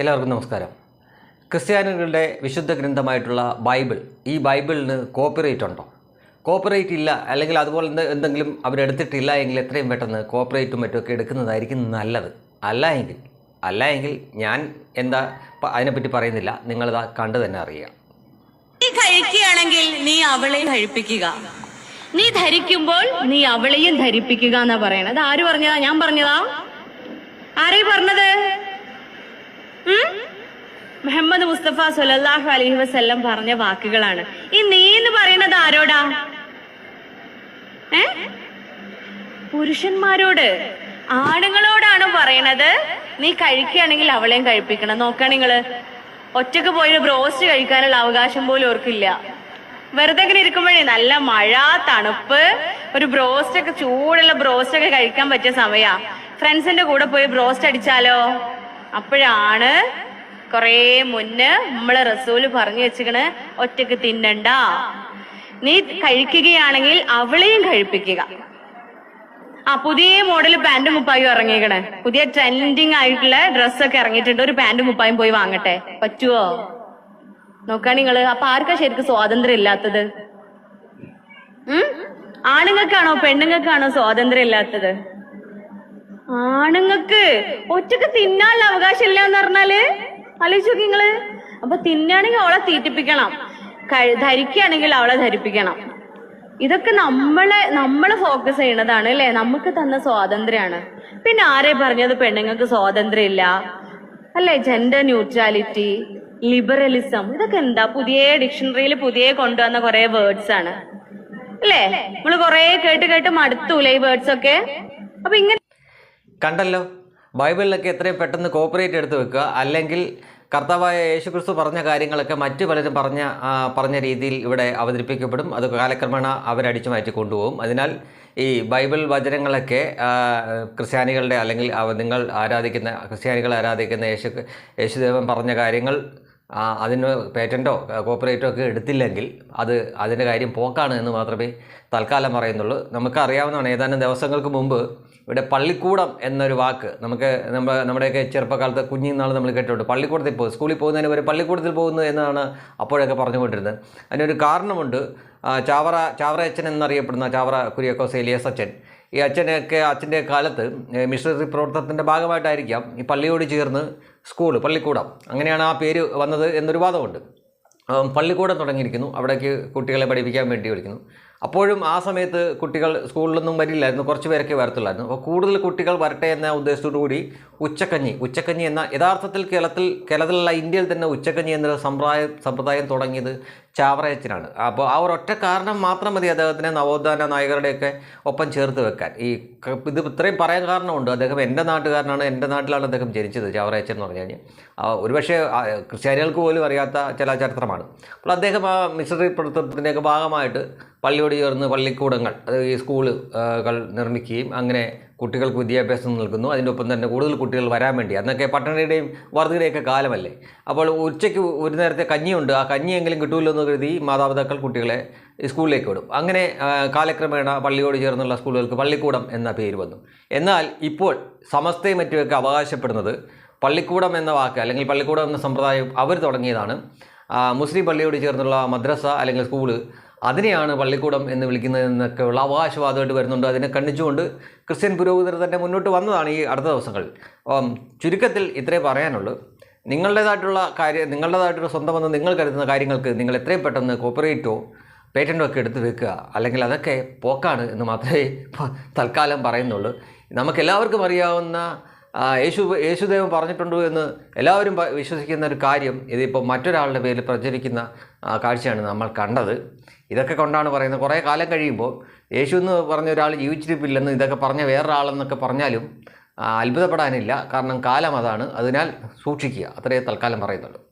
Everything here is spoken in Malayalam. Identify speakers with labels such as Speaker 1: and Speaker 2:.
Speaker 1: എല്ലാവർക്കും നമസ്കാരം. ക്രിസ്ത്യാനികളുടെ വിശുദ്ധ ഗ്രന്ഥമായിട്ടുള്ള ബൈബിൾ ഈ ബൈബിളിന് കോപ്പിറൈറ്റ് ഉണ്ടോ? കോപ്പറേറ്റ് ഇല്ല അല്ലെങ്കിൽ അതുപോലെ എന്ത് എന്തെങ്കിലും അവരെടുത്തിട്ടില്ല എങ്കിൽ എത്രയും പെട്ടെന്ന് കോപ്പറേറ്റും മറ്റുമൊക്കെ എടുക്കുന്നതായിരിക്കും നല്ലത്. അല്ല എങ്കിൽ അല്ല എങ്കിൽ ഞാൻ എന്താ അതിനെപ്പറ്റി പറയുന്നില്ല. നിങ്ങളിതാ കണ്ടു തന്നെ അറിയുക.
Speaker 2: നീ കഴിക്കുകയാണെങ്കിൽ നീ അവളെ കഴിപ്പിക്കുക
Speaker 3: നീ ധരിക്കുമ്പോൾ നീ അവളെയും ധരിപ്പിക്കുക എന്നാ പറയണത്. ആര് പറഞ്ഞതാ? ഞാൻ പറഞ്ഞതാ? ആരേ പറഞ്ഞത്? മുഹമ്മദ് മുസ്തഫ സുലല്ലാഹു അലഹി വസ്ല്ലം പറഞ്ഞ വാക്കുകളാണ്. ഈ നീ എന്ന് പറയുന്നത് ആരോടാ? പുരുഷന്മാരോട്. ആണുങ്ങളോടാണ് പറയണത്. നീ കഴിക്കുകയാണെങ്കിൽ അവളെയും കഴിപ്പിക്കണം. നോക്കുക നിങ്ങൾ. ഒറ്റയ്ക്ക് പോയി ബ്രോസ്റ്റ് കഴിക്കാനുള്ള അവകാശം പോലും ഓർക്കില്ല. വെറുതെ ഇങ്ങനെ ഇരിക്കുമ്പോഴേ നല്ല മഴ തണുപ്പ് ഒരു ബ്രോസ്റ്റ് ഒക്കെ ചൂടുള്ള ബ്രോസ്റ്റ് ഒക്കെ കഴിക്കാൻ പറ്റിയ സമയാ. ഫ്രണ്ട്സിന്റെ കൂടെ പോയി ബ്രോസ്റ്റ് അടിച്ചാലോ? അപ്പോഴാണ് കൊറേ മുന്നേ നമ്മളെ റസൂൽ പറഞ്ഞു വെച്ചിക്കണ് ഒറ്റയ്ക്ക് തിന്നണ്ട. നീ കഴിക്കുകയാണെങ്കിൽ അവളെയും കഴിപ്പിക്കുക. ആ പുതിയ മോഡൽ പാന്റും മുപ്പായും ഇറങ്ങിക്കണ് പുതിയ ട്രെൻഡിങ് ആയിട്ടുള്ള ഡ്രസ്സൊക്കെ ഇറങ്ങിയിട്ടുണ്ട്. ഒരു പാന്റും മുപ്പായും പോയി വാങ്ങട്ടെ. പറ്റുവോ? നോക്കാ നിങ്ങൾ. അപ്പൊ ആർക്കാ ശരിക്കും സ്വാതന്ത്ര്യം ഇല്ലാത്തത്? ഉം? ആണുങ്ങൾക്കാണോ പെണ്ണുങ്ങൾക്കാണോ സ്വാതന്ത്ര്യം ഇല്ലാത്തത്? ആണുങ്ങക്ക് ഒറ്റയ്ക്ക് തിന്നാനുള്ള അവകാശമില്ല എന്ന് പറഞ്ഞാൽ? ആലോചിച്ച് നിങ്ങൾ. അപ്പൊ തിന്നാണെങ്കിൽ അവളെ തീറ്റിപ്പിക്കണം. ധരിക്കുകയാണെങ്കിൽ അവളെ ധരിപ്പിക്കണം. ഇതൊക്കെ നമ്മളെ നമ്മൾ ഫോക്കസ് ചെയ്യണതാണ് അല്ലെ? നമുക്ക് തന്ന സ്വാതന്ത്ര്യമാണ്. പിന്നെ ആരെ പറഞ്ഞത് പെണ്ണുങ്ങൾക്ക് സ്വാതന്ത്ര്യം ഇല്ല അല്ലെ? ജെൻഡർ ന്യൂട്രാലിറ്റി ലിബറലിസം ഇതൊക്കെ എന്താ? പുതിയ ഡിക്ഷണറിയിൽ പുതിയ കൊണ്ടുവന്ന കുറെ വേർഡ്സ് ആണ്. അല്ലേ? നമ്മൾ കുറെ കേട്ട് കേട്ട് മടുത്തൂലേ ഈ വേർഡ്സ് ഒക്കെ? അപ്പൊ ഇങ്ങനെ
Speaker 1: കണ്ടല്ലോ. ബൈബിളിലൊക്കെ എത്രയും പെട്ടെന്ന് കോപ്പറേറ്റ് എടുത്ത് വെക്കുക. അല്ലെങ്കിൽ കർത്താവായ യേശുക്രിസ്തു പറഞ്ഞ കാര്യങ്ങളൊക്കെ മറ്റു പലരും പറഞ്ഞ പറഞ്ഞ രീതിയിൽ ഇവിടെ അവതരിപ്പിക്കപ്പെടും. അത് കാലക്രമേണ അവരടിച്ചു മാറ്റി കൊണ്ടുപോകും. അതിനാൽ ഈ ബൈബിൾ വചനങ്ങളൊക്കെ ക്രിസ്ത്യാനികളുടെ അല്ലെങ്കിൽ നിങ്ങൾ ആരാധിക്കുന്ന ക്രിസ്ത്യാനികൾ ആരാധിക്കുന്ന യേശു യേശുദേവൻ പറഞ്ഞ കാര്യങ്ങൾ അതിന് പേറ്റന്റോ കോപ്പറേറ്റോ ഒക്കെ എടുത്തില്ലെങ്കിൽ അത് അതിന്റെ കാര്യം പോക്കാണ് എന്ന് മാത്രമേ തൽക്കാലം പറയുന്നുള്ളൂ. നമുക്കറിയാവുന്നതാണ്. ഏതാനും ദിവസങ്ങൾക്ക് മുമ്പ് ഇവിടെ പള്ളിക്കൂടം എന്നൊരു വാക്ക് നമുക്ക് നമ്മൾ നമ്മുടെയൊക്കെ ചെറുപ്പകാലത്ത് കുഞ്ഞിനാൾ നമ്മൾ കേട്ടിട്ടുണ്ട്. പള്ളിക്കൂടത്തിൽ പോകും സ്കൂളിൽ പോകുന്നതിന് വരെ പള്ളിക്കൂടത്തിൽ പോകുന്നു എന്നാണ് അപ്പോഴൊക്കെ പറഞ്ഞുകൊണ്ടിരുന്നത്. അതിനൊരു കാരണമുണ്ട്. ചാവറ ചാവറ അച്ഛൻ എന്നറിയപ്പെടുന്ന ചാവറ കുര്യാക്കോസ് എലിയസ് അച്ഛൻ. ഈ അച്ഛനൊക്കെ അച്ഛന്റെ കാലത്ത് മിഷണറി പ്രവർത്തനത്തിന്റെ ഭാഗമായിട്ടായിരിക്കാം ഈ പള്ളിയോട് ചേർന്ന് സ്കൂൾ പള്ളിക്കൂടം. അങ്ങനെയാണ് ആ പേര് വന്നത് എന്നൊരു വാദമുണ്ട്. പള്ളിക്കൂടം തുടങ്ങിയിരിക്കുന്നു. അവിടേക്ക് കുട്ടികളെ പഠിപ്പിക്കാൻ വേണ്ടി വിളിക്കുന്നു. അപ്പോഴും ആ സമയത്ത് കുട്ടികൾ സ്കൂളിലൊന്നും വരില്ലായിരുന്നു. കുറച്ച് പേരൊക്കെ വരത്തുള്ളായിരുന്നു. അപ്പോൾ കൂടുതൽ കുട്ടികൾ വരട്ടെ എന്ന ഉദ്ദേശത്തോടു കൂടി ഉച്ചക്കഞ്ഞി ഉച്ചക്കഞ്ഞി എന്ന യഥാർത്ഥത്തിൽ കേരളത്തിൽ കേരളത്തിലുള്ള ഇന്ത്യയിൽ തന്നെ ഉച്ചക്കഞ്ഞി എന്നൊരു സമ്പ്രദായം സമ്പ്രദായം തുടങ്ങിയത് ചാവറയച്ചനാണ്. അപ്പോൾ ആ ഒറ്റ കാരണം മാത്രം മതി അദ്ദേഹത്തിനെ നവോത്ഥാന നായകരുടെയൊക്കെ ഒപ്പം ചേർത്ത് വെക്കാൻ. ഈ ഇത് ഇത്രയും പറയാൻ കാരണമുണ്ട്. അദ്ദേഹം എന്റെ നാട്ടുകാരനാണ് എന്റെ നാട്ടിലാണ് അദ്ദേഹം ജനിച്ചത് ചാവറയച്ചൻ എന്ന് പറഞ്ഞു കഴിഞ്ഞാൽ ഒരുപക്ഷെ ക്രിസ്ത്യാനികൾക്ക് പോലും അറിയാത്ത ചില ചരിത്രമാണ് അപ്പോൾ അദ്ദേഹം ആ മിഷണറി പ്രവർത്തനത്തിന്റെയൊക്കെ ഭാഗമായിട്ട് പള്ളിയോട് ചേർന്ന് പള്ളിക്കൂടങ്ങൾ അത് ഈ സ്കൂളുകൾ നിർമ്മിക്കുകയും അങ്ങനെ കുട്ടികൾക്ക് വിദ്യാഭ്യാസം നൽകുന്നു. അതിന്റെ ഒപ്പം തന്നെ കൂടുതൽ കുട്ടികൾ വരാൻ വേണ്ടി. അന്നൊക്കെ പട്ടണയുടെയും വർദ്ധയുടെയൊക്കെ കാലമല്ലേ? അപ്പോൾ ഉച്ചയ്ക്ക് ഒരു നേരത്തെ കഞ്ഞിയുണ്ട്. ആ കഞ്ഞിയെങ്കിലും കിട്ടുമല്ലോ എന്ന് കരുതി മാതാപിതാക്കൾ കുട്ടികളെ സ്കൂളിലേക്ക് വിടും. അങ്ങനെ കാലക്രമേണ പള്ളിയോട് ചേർന്നുള്ള സ്കൂളുകൾക്ക് പള്ളിക്കൂടം എന്ന പേര് വന്നു. എന്നാൽ ഇപ്പോൾ സമസ്തയും മറ്റുമൊക്കെ അവകാശപ്പെടുന്നത് പള്ളിക്കൂടം എന്ന വാക്ക് അല്ലെങ്കിൽ പള്ളിക്കൂടം എന്ന സമ്പ്രദായം അവർ തുടങ്ങിയതാണ്. മുസ്ലിം പള്ളിയോട് ചേർന്നുള്ള മദ്രസ അല്ലെങ്കിൽ സ്കൂൾ അതിനെയാണ് പള്ളിക്കൂടം എന്ന് വിളിക്കുന്നത് എന്നൊക്കെയുള്ള അവകാശവാദമായിട്ട് വരുന്നുണ്ട്. അതിനെ കണ്ണിച്ചുകൊണ്ട് ക്രിസ്ത്യൻ പുരോഹിതർ തന്നെ മുന്നോട്ട് വന്നതാണ് ഈ അടുത്ത ദിവസങ്ങളിൽ ചുരുക്കത്തിൽ ഇത്രേ പറയാനുള്ളൂ. നിങ്ങളുടേതായിട്ടുള്ള കാര്യം നിങ്ങളുടേതായിട്ടുള്ള സ്വന്തമെന്ന് നിങ്ങൾ കരുതുന്ന കാര്യങ്ങൾക്ക് നിങ്ങൾ എത്രയും പെട്ടെന്ന് കോപ്പറേറ്റോ പേറ്റന്റോ ഒക്കെ എടുത്ത് വെക്കുക. അല്ലെങ്കിൽ അതൊക്കെ പോക്കാണ് എന്ന് മാത്രമേ തൽക്കാലം പറയുന്നുള്ളൂ. നമുക്കെല്ലാവർക്കും അറിയാവുന്ന യേശു യേശുദേവൻ പറഞ്ഞിട്ടുണ്ട് എന്ന് എല്ലാവരും വിശ്വസിക്കുന്ന ഒരു കാര്യം ഇതിപ്പോൾ മറ്റൊരാളുടെ പേരിൽ പ്രചരിക്കുന്ന കാഴ്ചയാണ് നമ്മൾ കണ്ടത്. ഇതൊക്കെ കൊണ്ടാണ് പറയുന്നത്. കുറേ കാലം കഴിയുമ്പോൾ യേശു എന്ന് പറഞ്ഞ ഒരാൾ ജീവിച്ചിരിപ്പില്ലെന്ന് ഇതൊക്കെ പറഞ്ഞ വേറൊരാളെന്നൊക്കെ പറഞ്ഞാലും അത്ഭുതപ്പെടാനില്ല. കാരണം കാലം അതാണ്. അതിനാൽ സൂക്ഷിക്കുക. അത്രയേ തൽക്കാലം പറയുന്നുള്ളൂ.